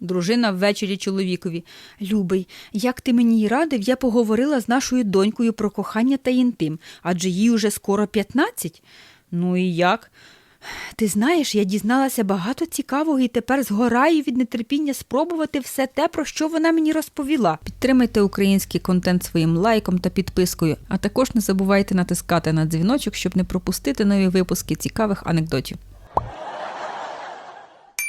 Дружина ввечері чоловікові. Любий, як ти мені й радив, я поговорила з нашою донькою про кохання та інтим, адже їй уже скоро 15. Ну і як? Ти знаєш, я дізналася багато цікавого і тепер згораю від нетерпіння спробувати все те, про що вона мені розповіла. Підтримайте український контент своїм лайком та підпискою, а також не забувайте натискати на дзвіночок, щоб не пропустити нові випуски цікавих анекдотів.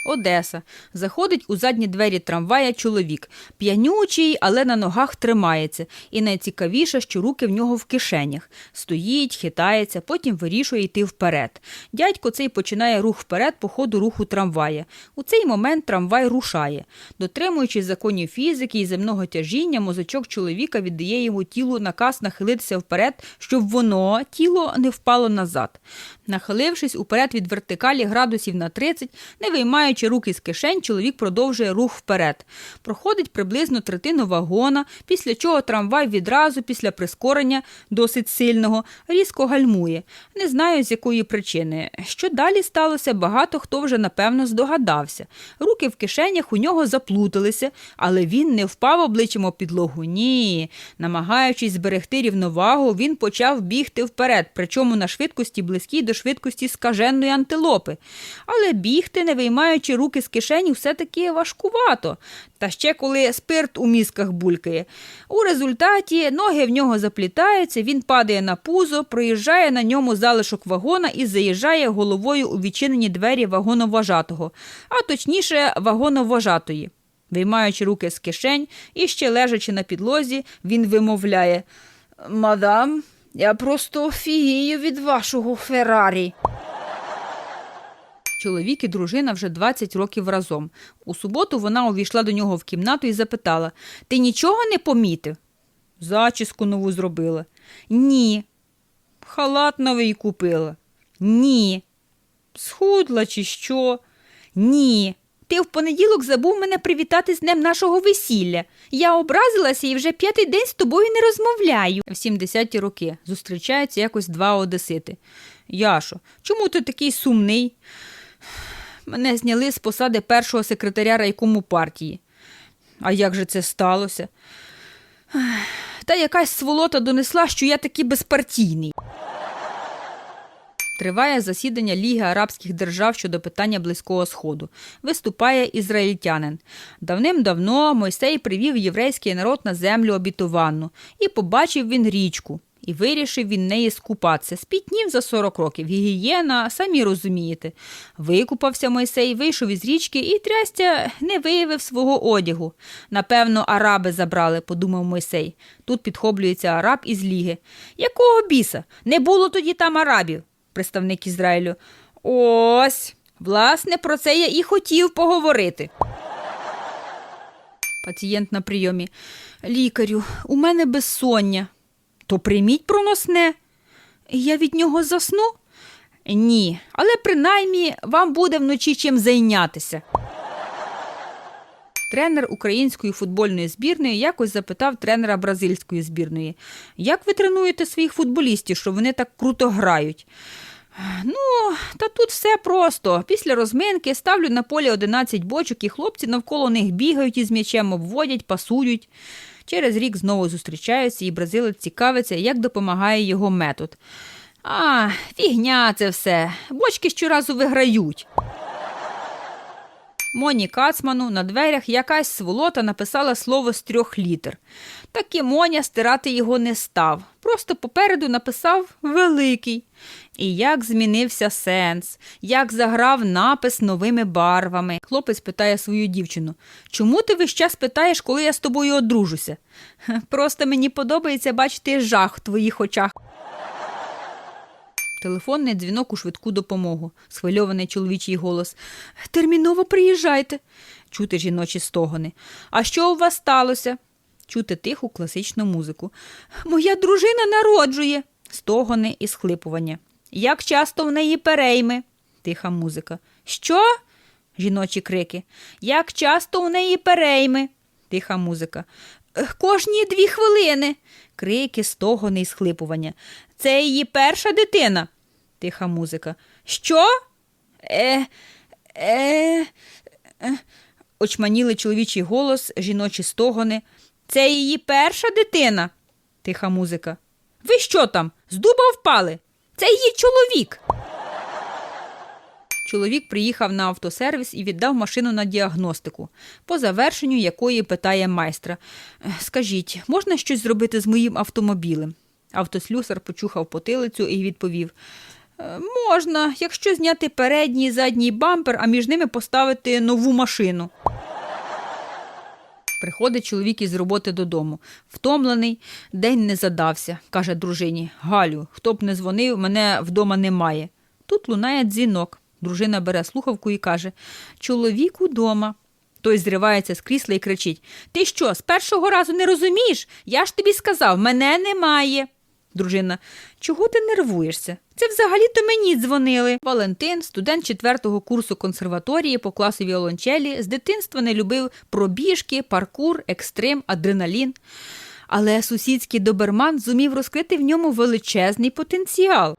Одеса. Заходить у задні двері трамвая чоловік. П'янючий, але на ногах тримається. І найцікавіше, що руки в нього в кишенях. Стоїть, хитається, потім вирішує йти вперед. Дядько цей починає рух вперед по ходу руху трамвая. У цей момент трамвай рушає. Дотримуючись законів фізики і земного тяжіння, мозочок чоловіка віддає йому тілу наказ нахилитися вперед, щоб воно, тіло, не впало назад. Нахилившись уперед від вертикалі градусів на 30, не виймаючи руки з кишень, чоловік продовжує рух вперед. Проходить приблизно третину вагона, після чого трамвай відразу після прискорення, досить сильного, різко гальмує. Не знаю, з якої причини. Що далі сталося, багато хто вже напевно здогадався. Руки в кишенях у нього заплуталися, але він не впав обличчям об підлогу. Ні. Намагаючись зберегти рівновагу, він почав бігти вперед, причому на швидкості близькій до швидкості скаженої антилопи. Але бігти, не виймаючи руки з кишені, все-таки важкувато. Та ще коли спирт у мізках булькає. У результаті ноги в нього заплітаються, він падає на пузо, проїжджає на ньому залишок вагона і заїжджає головою у відчинені двері вагоноважатого, а точніше вагоноважатої. Виймаючи руки з кишень і ще лежачи на підлозі, він вимовляє Мадам, я просто офігію від вашого Феррарі. Чоловік і дружина вже 20 років разом. У суботу вона увійшла до нього в кімнату і запитала Ти нічого не помітив? Зачіску нову зробила. Ні. Халат новий купила. Ні. Схудла чи що? Ні. Ти в понеділок забув мене привітати з днем нашого весілля. Я образилася і вже п'ятий день з тобою не розмовляю. В 70-ті роки зустрічаються якось два одесити. Яшо, чому ти такий сумний? Мене зняли з посади першого секретаря райкому партії. А як же це сталося? Та якась сволота донесла, що я такий безпартійний. Триває засідання Ліги Арабських держав щодо питання Близького Сходу. Виступає ізраїльтянин. Давним-давно Мойсей привів єврейський народ на землю обітованну, і побачив він річку. І вирішив він неї скупатися. Спітнів за 40 років. Гігієна, самі розумієте. Викупався Мойсей, вийшов із річки і трястя не виявив свого одягу. Напевно, араби забрали, подумав Мойсей. Тут підхоплюється араб із ліги. Якого біса? Не було тоді там арабів, представник Ізраїлю. Ось, власне, про це я і хотів поговорити. Пацієнт на прийомі. Лікарю, у мене безсоння. То прийміть проносне. Я від нього засну? Ні, але принаймні вам буде вночі чим зайнятися. Тренер української футбольної збірної якось запитав тренера бразильської збірної, як ви тренуєте своїх футболістів, що вони так круто грають? Ну, та тут все просто. Після розминки ставлю на полі 11 бочок, і хлопці навколо них бігають із м'ячем, обводять, пасують. Через рік знову зустрічаються, і бразилець цікавиться, як допомагає його метод. А, фігня це все. Бочки щоразу виграють. Моні Кацману на дверях якась сволота написала слово з трьох літер. Так і Моня стирати його не став. Просто попереду написав великий. І як змінився сенс, як заграв напис новими барвами. Хлопець питає свою дівчину: чому ти весь час питаєш, коли я з тобою одружуся? Просто мені подобається бачити жах в твоїх очах. Телефонний дзвінок у швидку допомогу. Схвильований чоловічий голос. Терміново приїжджайте. Чути жіночі стогони. А що у вас сталося? Чути тиху класичну музику. Моя дружина народжує. Стогони і схлипування. Як часто в неї перейми? Тиха музика. Що? Жіночі крики. Як часто у неї перейми? Тиха музика. «Ех, Кожні дві хвилини. Крики, стогони і схлипування. Це її перша дитина. Тиха музика. Що? Е, е, е, очманілий чоловічий голос, жіночі стогони. Це її перша дитина. Тиха музика. Ви що там? З дуба впали? Це її чоловік. Чоловік приїхав на автосервіс і віддав машину на діагностику, по завершенню якої питає майстра: «Е, Скажіть, можна щось зробити з моїм автомобілем? Автослюсар почухав потилицю і відповів: «Е, Можна, якщо зняти передній і задній бампер, а між ними поставити нову машину. Приходить чоловік із роботи додому. Втомлений, день не задався, каже дружині. Галю, хто б не дзвонив, мене вдома немає. Тут лунає дзвінок. Дружина бере слухавку і каже: Чоловік удома. Той зривається з крісла і кричить: Ти що, з першого разу не розумієш? Я ж тобі сказав, мене немає. Дружина, чого ти нервуєшся? Це взагалі-то мені дзвонили. Валентин, студент четвертого курсу консерваторії по класу віолончелі, з дитинства не любив пробіжки, паркур, екстрим, адреналін. Але сусідський доберман зумів розкрити в ньому величезний потенціал.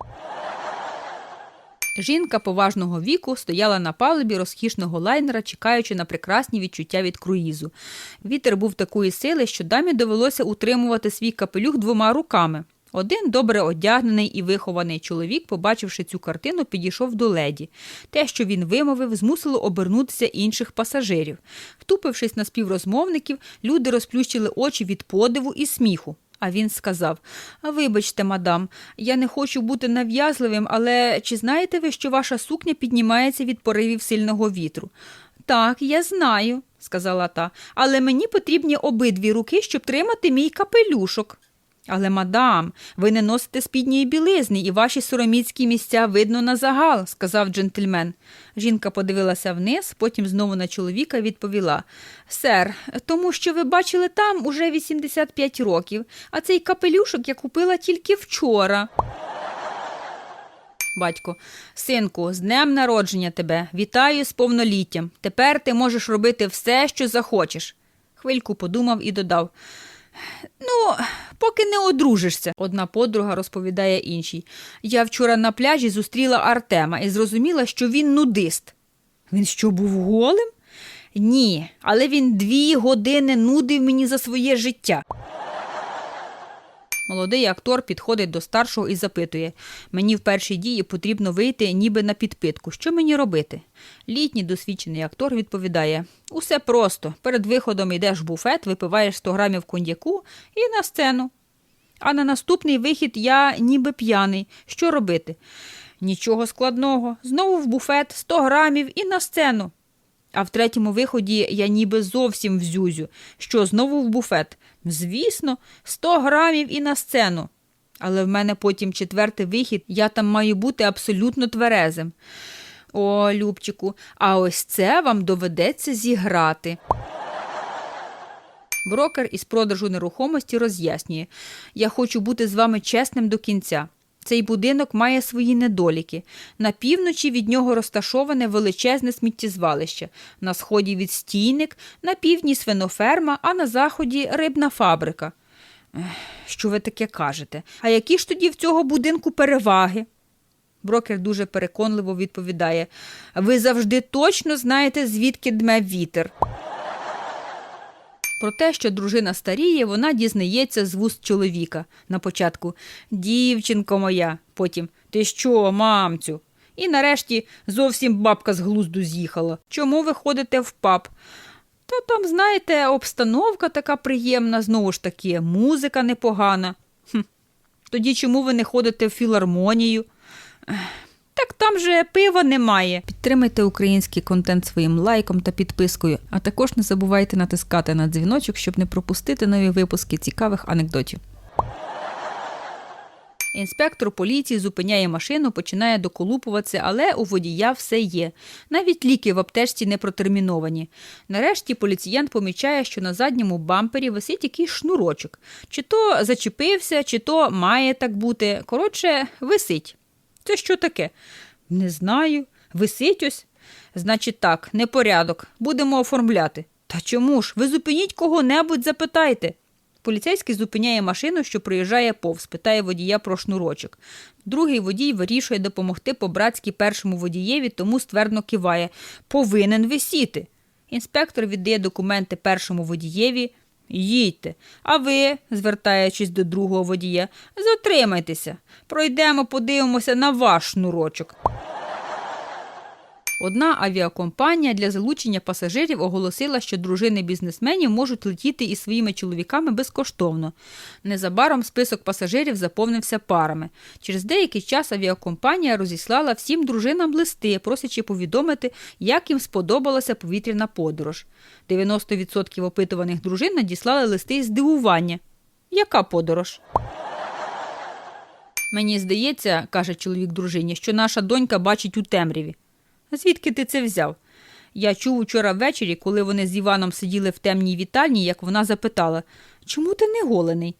Жінка поважного віку стояла на палубі розкішного лайнера, чекаючи на прекрасні відчуття від круїзу. Вітер був такої сили, що дамі довелося утримувати свій капелюх двома руками. Один добре одягнений і вихований чоловік, побачивши цю картину, підійшов до леді. Те, що він вимовив, змусило обернутися інших пасажирів. Втупившись на співрозмовників, люди розплющили очі від подиву і сміху. А він сказав: Вибачте, мадам, я не хочу бути нав'язливим, але чи знаєте ви, що ваша сукня піднімається від поривів сильного вітру? Так, я знаю, сказала та, але мені потрібні обидві руки, щоб тримати мій капелюшок. Але, мадам, ви не носите спідньої білизни, і ваші сороміцькі місця видно на загал, сказав джентльмен. Жінка подивилася вниз, потім знову на чоловіка відповіла Сер, тому що ви бачили там уже 85 років, а цей капелюшок я купила тільки вчора. Батько, синку, з днем народження тебе. Вітаю з повноліттям. Тепер ти можеш робити все, що захочеш. Хвильку подумав і додав. Ну, поки не одружишся, одна подруга розповідає іншій. Я вчора на пляжі зустріла Артема і зрозуміла, що він нудист. Він що, був голим? Ні, але він дві години нудив мені за своє життя. Молодий актор підходить до старшого і запитує мені в першій дії потрібно вийти ніби на підпитку. Що мені робити? Літній досвідчений актор відповідає Усе просто. Перед виходом йдеш в буфет, випиваєш 100 грамів коньяку і на сцену. А на наступний вихід я ніби п'яний. Що робити? Нічого складного. Знову в буфет 100 грамів і на сцену. А в третьому виході я ніби зовсім в зюзю. Що, знову в буфет? Звісно, 100 грамів і на сцену. Але в мене потім четвертий вихід, я там маю бути абсолютно тверезим. О, Любчику, а ось це вам доведеться зіграти. Брокер із продажу нерухомості роз'яснює: я хочу бути з вами чесним до кінця. Цей будинок має свої недоліки. На півночі від нього розташоване величезне сміттєзвалище, на сході відстійник, на півдні свиноферма, а на заході рибна фабрика. Що ви таке кажете? А які ж тоді в цього будинку переваги? Брокер дуже переконливо відповідає: Ви завжди точно знаєте, звідки дме вітер. Про те, що дружина старіє, вона дізнається з вуст чоловіка. На початку Дівчинко моя, потім Ти що, мамцю? І нарешті зовсім бабка з глузду з'їхала. Чому ви ходите в паб? Та там, знаєте, обстановка така приємна, знову ж таки, музика непогана. Хм. Тоді чому ви не ходите в філармонію? Так там же пива немає. Підтримайте український контент своїм лайком та підпискою, а також не забувайте натискати на дзвіночок, щоб не пропустити нові випуски цікавих анекдотів. Інспектор поліції зупиняє машину, починає доколупуватися, але у водія все є. Навіть ліки в аптечці не протерміновані. Нарешті поліціянт помічає, що на задньому бампері висить якийсь шнурочок. Чи то зачепився, чи то має так бути. Коротше, висить. Це що таке? Не знаю. Висить ось. Значить так, непорядок. Будемо оформляти. Та чому ж? Ви зупиніть кого-небудь, запитайте. Поліцейський зупиняє машину, що проїжджає повз, питає водія про шнурочок. Другий водій вирішує допомогти по-братськи першому водієві, тому ствердно киває. Повинен висіти. Інспектор віддає документи першому водієві. Їдьте. А ви, звертаючись до другого водія, затримайтеся. Пройдемо, подивимося на ваш шнурочок. Одна авіакомпанія для залучення пасажирів оголосила, що дружини бізнесменів можуть летіти із своїми чоловіками безкоштовно. Незабаром список пасажирів заповнився парами. Через деякий час авіакомпанія розіслала всім дружинам листи, просячи повідомити, як їм сподобалася повітряна подорож. 90% опитуваних дружин надіслали листи із здивування. Яка подорож? Мені здається, каже чоловік дружині, що наша донька бачить у темряві. Звідки ти це взяв? Я чув учора ввечері, коли вони з Іваном сиділи в темній вітальні, як вона запитала Чому ти не голений?